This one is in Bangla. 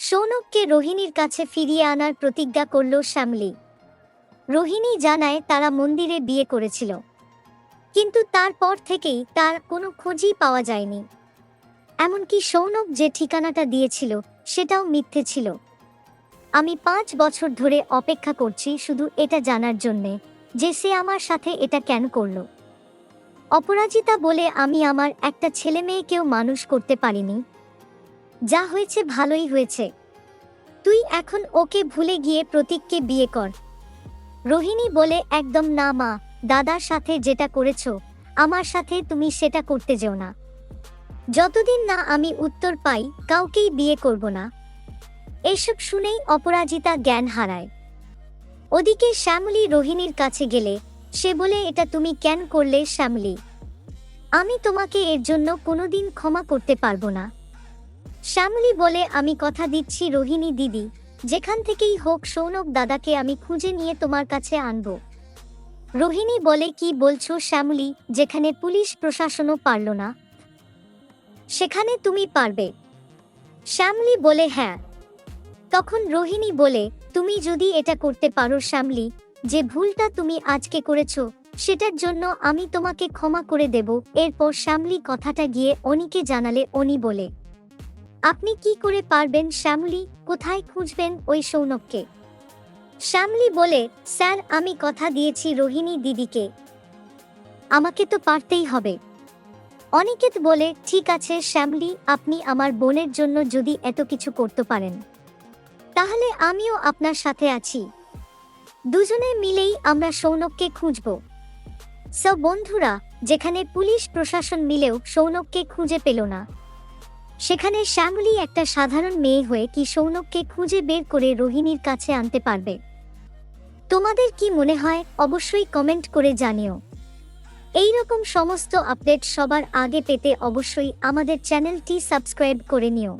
সৌনককে রোহিণীর কাছে ফিরিয়ে আনার প্রতিজ্ঞা করল শ্যামলি। রোহিণী জানায় তারা মন্দিরে বিয়ে করেছিল। কিন্তু তারপর থেকেই তার কোনো খোঁজই পাওয়া যায়নি। এমনকি সৌনক যে ঠিকানাটা দিয়েছিল, সেটাও মিথ্যে ছিল। আমি পাঁচ বছর ধরে অপেক্ষা করছি শুধু এটা জানার জন্যে যে সে আমার সাথে এটা কেন করল। অপরাজিতা বলে আমি আমার একটা ছেলে মেয়েকেও মানুষ করতে পারিনি যা হয়েছে ভালোই হয়েছে। তুই এখন ওকে ভুলে গিয়ে প্রতীককে বিয়ে কর। রোহিণী বলে, একদম না মা, দাদার সাথে যেটা করেছ, আমার সাথে তুমি সেটা করতে যেও না। যতদিন না আমি উত্তর পাই, কাউকেই বিয়ে করব না। এসব শুনেই অপরাজিতা জ্ঞান হারায়। ওদিকে শ্যামলী রোহিণীর কাছে গেলে, সে বলে, এটা তুমি কেন করলে শ্যামলী? আমি তোমাকে এর জন্য কোনোদিন ক্ষমা করতে পারব না। শ্যামলী বলে, আমি কথা দিচ্ছি রোহিণী দিদি। যেখান থেকেই হোক সৌনক দাদাকে আমি খুঁজে নিয়ে তোমার কাছে আনব। রোহিণী বলে, কি বলছো শ্যামলী? যেখানে পুলিশ প্রশাসনও পারল না। সেখানে তুমি পারবে। শ্যামলী বলে হ্যাঁ। তখন রোহিণী বলে, তুমি যদি এটা করতে পারো শ্যামলী, যে ভুলটা তুমি আজকে করেছ, সেটার জন্য আমি তোমাকে ক্ষমা করে দেব। এরপর শ্যামলী কথাটা গিয়ে অনিকে জানালে। অনি বলে আপনি কি করে পারবেন শ্যামলী? কোথায় খুঁজবেন ওই সৌনককে? শ্যামলী বলে, স্যার, আমি কথা দিয়েছি রোহিণী দিদিকে। আমাকে তো পারতেই হবে। অনিকেত বলে, ঠিক আছে শ্যামলী, আপনি আমার বোনের জন্য যদি এত কিছু করতে পারেন, তাহলে আমিও আপনার সাথে আছি। দুজনে মিলেই আমরা সৌনককে খুঁজব। সব বন্ধুরা, যেখানে পুলিশ প্রশাসন মিলেও সৌনককে খুঁজে পেল না। সেখানে শ্যামলি একটা সাধারণ মেয়ে হয়ে কি সৌনককে খুঁজে বের করে রোহিণীর কাছে আনতে পারবে? তোমাদের কি মনে হয়? অবশ্যই কমেন্ট করে জানিও। এই রকম সমস্ত আপডেট সবার আগে পেতে অবশ্যই আমাদের চ্যানেলটি সাবস্ক্রাইব করে নিও।